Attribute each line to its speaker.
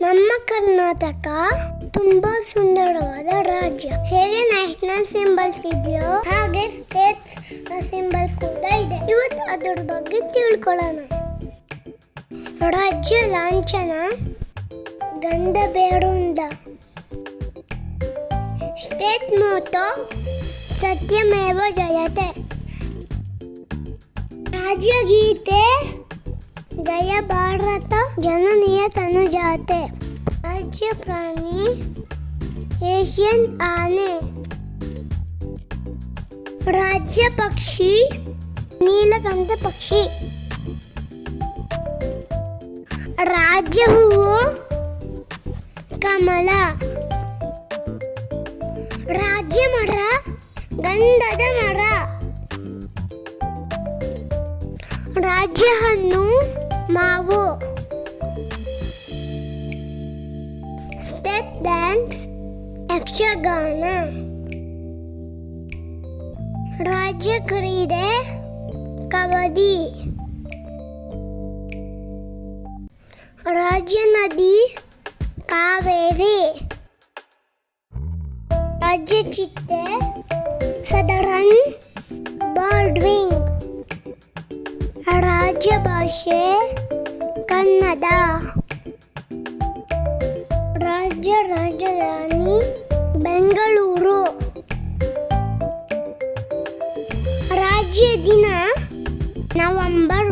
Speaker 1: ನಮ್ಮ ಕರ್ನಾಟಕ ತುಂಬಾ ಸುಂದರವಾದ ರಾಜ್ಯ. ಹೇಗೆ ನ್ಯಾಷನಲ್ ಸಿಂಬಲ್ಸ್ ಇದೆಯೋ ಹಾಗೆ ಸ್ಟೇಟ್ಸ್ ಸಿಂಬಲ್ ಕೂಡ ಇದೆ. ಇವತ್ತು ಅದ್ರ ಬಗ್ಗೆ ತಿಳ್ಕೊಳ್ಳೋಣ. ರಾಜ್ಯ ಲಾಂಛನ ಗಂಧ ಬೇರುಂದ ಸ್ಟೇಟ್ ಮೋಟೋ ಸತ್ಯಮೇವ ಜಯತೆ. ರಾಜ್ಯಗೀತೆ ಜಯ ಭಾರತ ಜನನೀಯ ತನುಜಾತೆ. ರಾಜ್ಯ ಪ್ರಾಣಿ ಏಷ್ಯನ್ ಆನೆ. ರಾಜ್ಯ ಪಕ್ಷಿ ನೀಲಕಂಠ ಪಕ್ಷಿ. ರಾಜ್ಯ ಹೂವು ಕಮಲ. ರಾಜ್ಯ ಮರ ಗಂಧದ ಮರ. ರಾಜ್ಯ ಹಣ್ಣು ಮಾವು ಸ್ಟೆಪ್ ಡ್ಯಾನ್ಸ್ ಯಕ್ಷಗಾನ ರಾಜ್ಯ ಕ್ರೀಡೆ ಕಬಡ್ಡಿ ರಾಜ್ಯ ನದಿ ಕಾವೇರಿ ರಾಜ್ಯ ಚಿಟ್ಟೆ ರಾಜ್ಯ ಭಾಷೆ ಕನ್ನಡ. ರಾಜ್ಯ ರಾಜಧಾನಿ ಬೆಂಗಳೂರು. ರಾಜ್ಯ ದಿನ ನವೆಂಬರ್